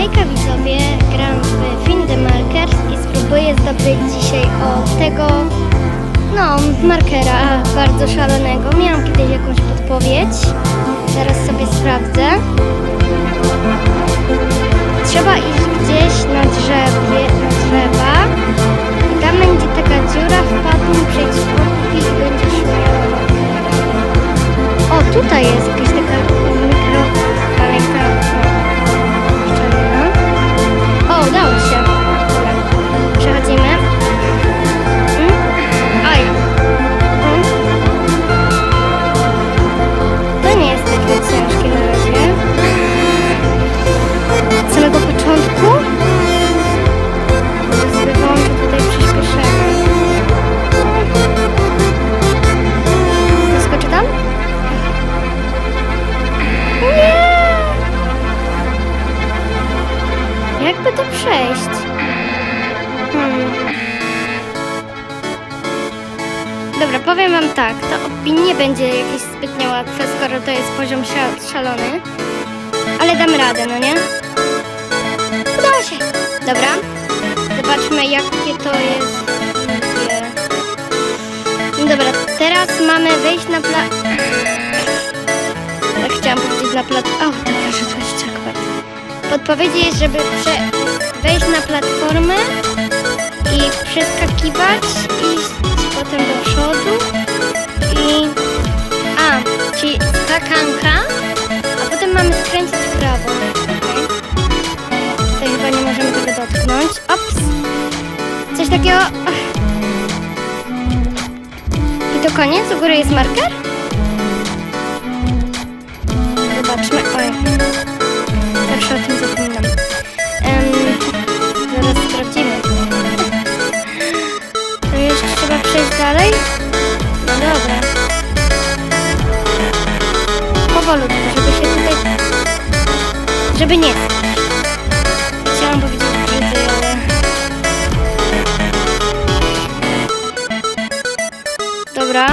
Hejka widzowie, gram w Find the Markers i spróbuję zdobyć dzisiaj o tego, no, markera bardzo szalonego. Miałam kiedyś jakąś podpowiedź, teraz sobie sprawdzę. Trzeba iść gdzieś na drzewie, na drzewa i tam będzie taka dziura, wpadnij, przejdź i będziesz markera. O, tutaj jest jakaś Jakby to przejść? Hmm. Dobra, powiem wam tak, to nie będzie jakieś zbytnio łatwe, skoro to jest poziom szal- szalony. Ale dam radę, no nie? Udało się! Dobra, zobaczmy jakie to jest. Dobra, teraz mamy wejść na pla... Tak chciałam powiedzieć na plat... O, dobra, że. Podpowiedzi jest, żeby prze... wejść na platformę i przeskakiwać, iść potem do przodu i... A, czyli skakanka, a potem mamy skręcić w prawo. Tutaj chyba nie możemy tego dotknąć. Ops! Coś takiego... I to koniec? U góry jest marker? Dalej? No dobra. Powolutku, żeby się tutaj... Żeby nie. Chciałam powiedzieć brzydej, ale... Dobra.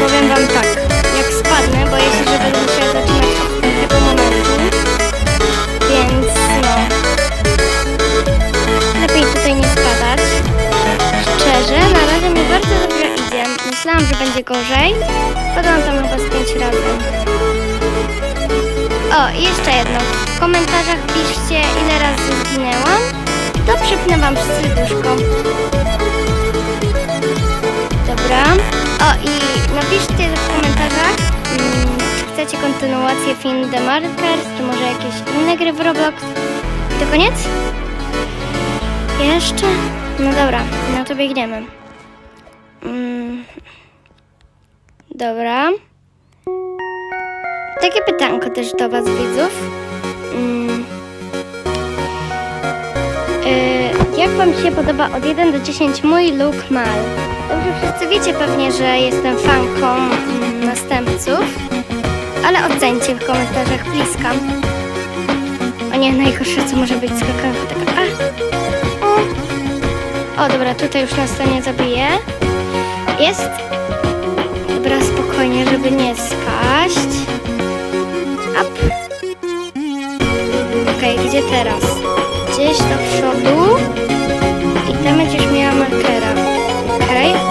Powiem wam tak, jak spadnę, boję się, że będę Myślałam, że będzie gorzej. Spadłam tam chyba z pięć razy. O, i jeszcze jedno. W komentarzach piszcie, ile razy zginęłam. To przypnę wam serduszko. Dobra. O, i napiszcie w komentarzach, mm, czy chcecie kontynuację film The Markers, czy może jakieś inne gry w Roblox. I to koniec? Jeszcze? No dobra, no to biegniemy. Mm. Dobra. Takie pytanko też do Was, widzów. Mm. Y, jak Wam się podoba od 1 do 10 mój look mal? Dobrze, wszyscy wiecie pewnie, że jestem fanką mm, następców, ale ocencie w komentarzach bliska. O nie, najgorsze co może być skakanka taka. A. O. o, dobra, tutaj już nas to nie zabije. Jest. Dobra, spokojnie, żeby nie spaść. Up. Okej, gdzie teraz? Gdzieś do przodu. I tam będziesz miała markera. Okej. Co